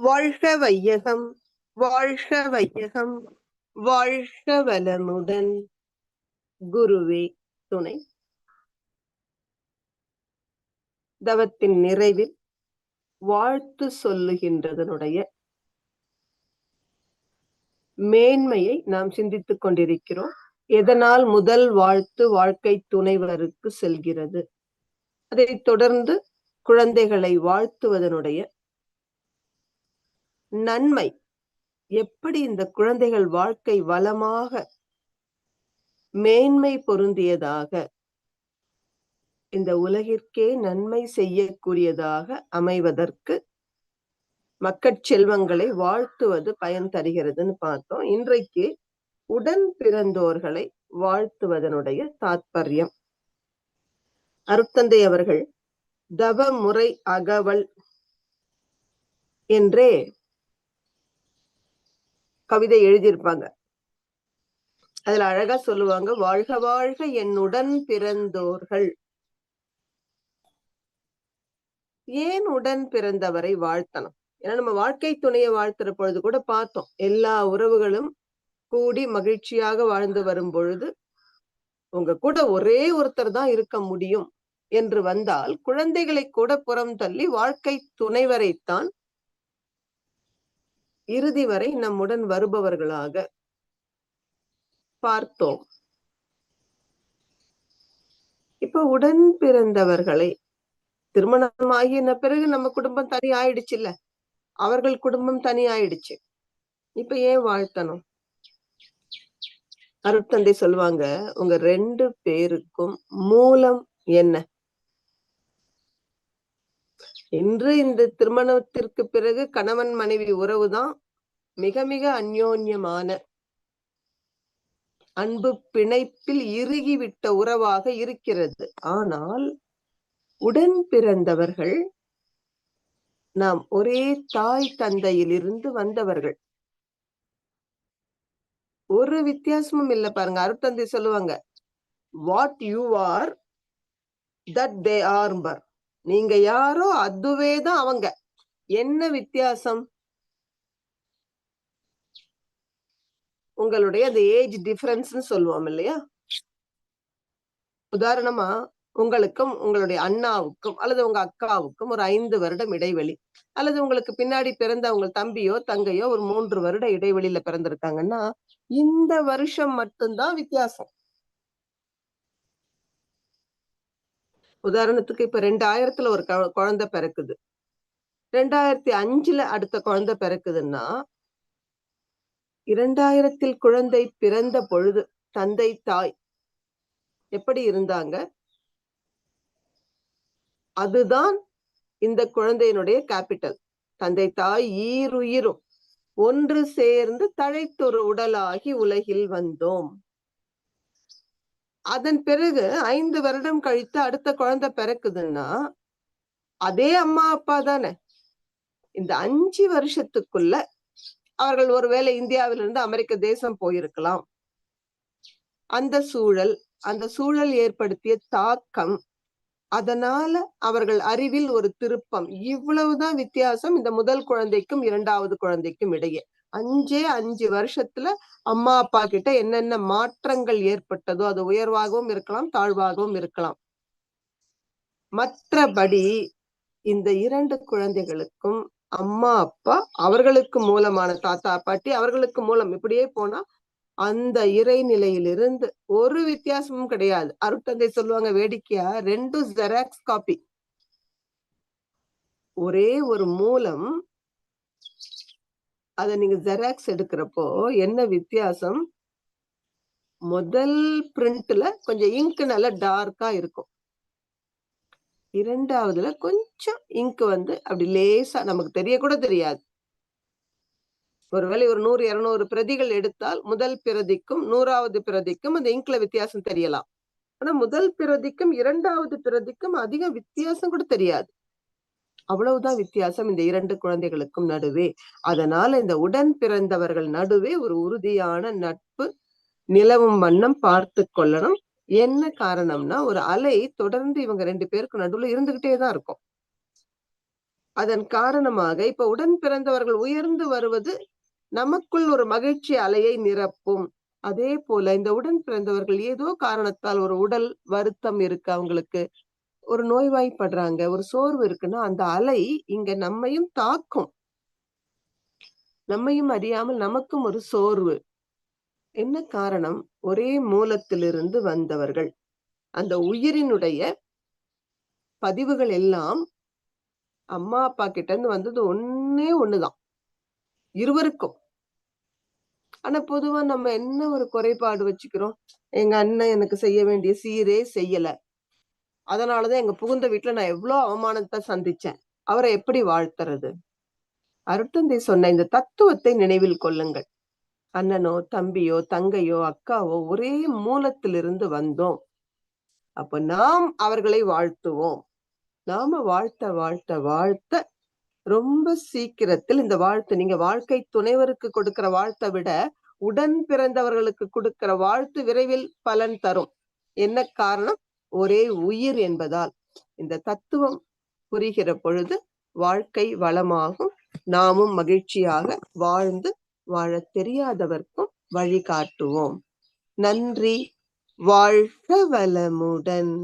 வாழ்க வையகம் வாழ்க வையகம் வாழ்க வளமுடன். குருவே துணை. தவத்தின் நிறைவில் வாழ்த்து சொல்லுகின்றதனுடைய மேன்மையை நாம் சிந்தித்துக் கொண்டிருக்கிறோம். எதனால் முதல் வாழ்த்து வாழ்க்கை துணைவருக்கு செல்கிறது? அதைத் தொடர்ந்து குழந்தைகளை வாழ்த்துவதனுடைய நன்மை. எப்படி இந்த குழந்தைகள் வாழ்க்கை வளமாக மேன்மை பொருந்தியதாக இந்த உலகிற்கே நன்மை செய்யக்கூடியதாக அமைவதற்கு மக்கட்செல்வங்களை வாழ்த்துவது பயன் தருகிறதுன்னு பார்த்தோம். இன்றைக்கு உடன் பிறந்தோர்களை வாழ்த்துவதனுடைய தாத்பரியம். அருத்தந்தை அவர்கள் தவ முறை அகவல் என்றே கவிதை எழுதியிருப்பாங்க. அதுல அழகா சொல்லுவாங்க வாழ்க வாழ்க என்னுடன் பிறந்தோர்கள். ஏன் உடன் பிறந்தவரை வாழ்த்தணும்? ஏன்னா நம்ம வாழ்க்கை துணையை வாழ்த்துற பொழுது கூட பார்த்தோம் எல்லா உறவுகளும் கூடி மகிழ்ச்சியாக வாழ்ந்து வரும் பொழுது உங்க கூட ஒரே ஒருத்தர் தான் இருக்க முடியும் என்று வந்தால் குழந்தைகளை கூட புறம் தள்ளி வாழ்க்கை துணைவரைத்தான் இறுதி வரை நம்முடன் வருபவர்களாக பார்த்தோம். இப்ப உடன் பிறந்தவர்களை திருமணம் ஆகின பிறகு நம்ம குடும்பம் தனி ஆயிடுச்சு இல்ல அவர்கள் குடும்பம் தனி ஆயிடுச்சு. இப்ப ஏன் வாழ்த்தணும்? அருட்தந்தை சொல்லுவாங்க உங்க ரெண்டு பேருக்கும் மூலம் என்ன? இன்று இந்த திருமணத்திற்கு பிறகு கணவன் மனைவி உறவுதான் மிக மிக அந்யோன்யமான அன்பு பிணைப்பில் இறுகிவிட்ட உறவாக இருக்கிறது. ஆனால் உடன் பிறந்தவர்கள் நாம் ஒரே தாய் தந்தையிலிருந்து வந்தவர்கள். ஒரு வித்தியாசமும் இல்ல பாருங்க. அருத்தந்தை சொல்லுவாங்க what you are that they arbour நீங்க யாரோ அதுவே தான் அவங்க. என்ன வித்தியாசம்? உங்களுடைய அந்த ஏஜ் டிஃபரன்ஸ்னு சொல்லுவோம் இல்லையா? உதாரணமா உங்களுக்கும் உங்களுடைய அண்ணாவுக்கும் அல்லது உங்க அக்காவுக்கும் ஒரு ஐந்து வருடம் இடைவெளி. அல்லது உங்களுக்கு பின்னாடி பிறந்த உங்க தம்பியோ தங்கையோ ஒரு மூன்று வருட இடைவெளியில பிறந்திருக்காங்கன்னா இந்த வருஷம் மட்டும்தான் வித்தியாசம். உதாரணத்துக்கு இப்ப ரெண்டாயிரத்துல ஒரு குழந்தை பிறக்குது. ரெண்டாயிரத்தி அஞ்சுல அடுத்த குழந்தை பிறக்குதுன்னா இரண்டாயிரத்தில் குழந்தை பிறந்த பொழுது தந்தை தாய் எப்படி இருந்தாங்க? அதுதான் இந்த குழந்தையினுடைய கேபிட்டல் தந்தை தாய் ஈருயிரும் ஒன்று சேர்ந்து தழைத்தொரு உடலாகி உலகில் வந்தோம். அதன் பிறகு ஐந்து வருடம் கழித்து அடுத்த குழந்தை பிறக்குதுன்னா அதே அம்மா அப்பா தானே. இந்த அஞ்சு வருஷத்துக்குள்ள அவர்கள் ஒருவேளை இந்தியாவிலிருந்து அமெரிக்க தேசம் போயிருக்கலாம். அந்த சூழல் அந்த சூழல் ஏற்படுத்திய தாக்கம் அதனால அவர்கள் அறிவில் ஒரு திருப்பம். இவ்வளவுதான் வித்தியாசம் இந்த முதல் குழந்தைக்கும் இரண்டாவது குழந்தைக்கும் இடையே. அஞ்சே அஞ்சு வருஷத்துல அம்மா அப்பா கிட்ட என்னென்ன மாற்றங்கள் ஏற்பட்டதோ அது உயர்வாகவும் இருக்கலாம் தாழ்வாகவும் இருக்கலாம். மற்றபடி இந்த இரண்டு குழந்தைகளுக்கும் அம்மா அப்பா அவர்களுக்கு மூலமான தாத்தா பாட்டி அவர்களுக்கு மூலம் இப்படியே போனா அந்த இறைநிலையிலிருந்து ஒரு வித்தியாசமும் கிடையாது. அருட்டந்தை சொல்லுவாங்க வேடிக்கையா ரெண்டு ஜெராக்ஸ் காப்பி ஒரே ஒரு மூலம் அத நீங்க ஜெராக்ஸ் எடுக்கிறப்போ என்ன வித்தியாசம்? முதல் பிரிண்ட்ல கொஞ்சம் இங்க் நல்லா டார்க்கா இருக்கும். இரண்டாவதுல கொஞ்சம் இங்க் வந்து அப்படி லேசா நமக்கு தெரிய கூட தெரியாது. ஒருவேளை ஒரு நூறு இருநூறு பிரதிகள் எடுத்தால் முதல் பிரதிக்கும் நூறாவது பிரதிக்கும் அந்த இங்க்ல வித்தியாசம் தெரியலாம். ஆனா முதல் பிரதிக்கும் இரண்டாவது பிரதிக்கும் அதிக வித்தியாசம் கூட தெரியாது. அவ்வளவுதான் வித்தியாசம் இந்த இரண்டு குழந்தைகளுக்கும் நடுவே. அதனால இந்த உடன் பிறந்தவர்கள் நடுவே ஒரு உறுதியான நட்பு நிலவும் வண்ணம் பார்த்து கொள்ளணும். என்ன காரணம்னா ஒரு அலை தொடர்ந்து இவங்க ரெண்டு பேருக்கு நடுவுல இருந்துகிட்டே தான் இருக்கும். அதன் காரணமாக இப்ப உடன் பிறந்தவர்கள் உயர்ந்து வருவது நமக்குள் ஒரு மகிழ்ச்சி அலையை நிரப்பும். அதே போல இந்த உடன் பிறந்தவர்கள் ஏதோ காரணத்தால் ஒரு உடல் வருத்தம் இருக்கு அவங்களுக்கு. ஒரு நோய்வாய்ப்படுறாங்க ஒரு சோர்வு இருக்குன்னா அந்த அலை இங்க நம்மையும் தாக்கும். நம்மையும் அறியாமல் நமக்கும் ஒரு சோர்வு. என்ன காரணம்? ஒரே மூலத்திலிருந்து வந்தவர்கள். அந்த உயிரினுடைய பதிவுகள் எல்லாம் அம்மா அப்பா கிட்ட இருந்து வந்தது ஒன்னே ஒண்ணுதான். இருவருக்கும். ஆனா பொதுவா நம்ம என்ன ஒரு குறைபாடு வச்சுக்கிறோம்? எங்க அண்ணன் எனக்கு செய்ய வேண்டிய சீரே செய்யல. அதனாலதான் எங்க புகுந்த வீட்டுல நான் எவ்வளவு அவமானத்தை சந்திச்சேன். அவரை எப்படி வாழ்த்துறது? அருட்டந்தை சொன்ன இந்த தத்துவத்தை நினைவில் கொள்ளுங்கள். அண்ணனோ தம்பியோ தங்கையோ அக்காவோ ஒரே மூலத்திலிருந்து வந்தோம். அப்ப நாம் அவர்களை வாழ்த்துவோம். நாம வாழ்த்த வாழ்த்த வாழ்த்த ரொம்ப சீக்கிரத்தில் இந்த வாழ்த்து நீங்க வாழ்க்கை துணைவருக்கு கொடுக்கிற வாழ்த்தை விட உடன் பிறந்தவர்களுக்கு கொடுக்கிற வாழ்த்து விரைவில் பலன் தரும். என்ன காரணம்? ஒரே உயிர் என்பதால் இந்த தத்துவம் புரிகிற பொழுது வாழ்க்கை வளமாகும். நாமும் மகிழ்ச்சியாக வாழ்ந்து வாழத் தெரியாதவர்க்கும் வழிகாட்டுவோம். நன்றி. வாழ்க வளமுடன்.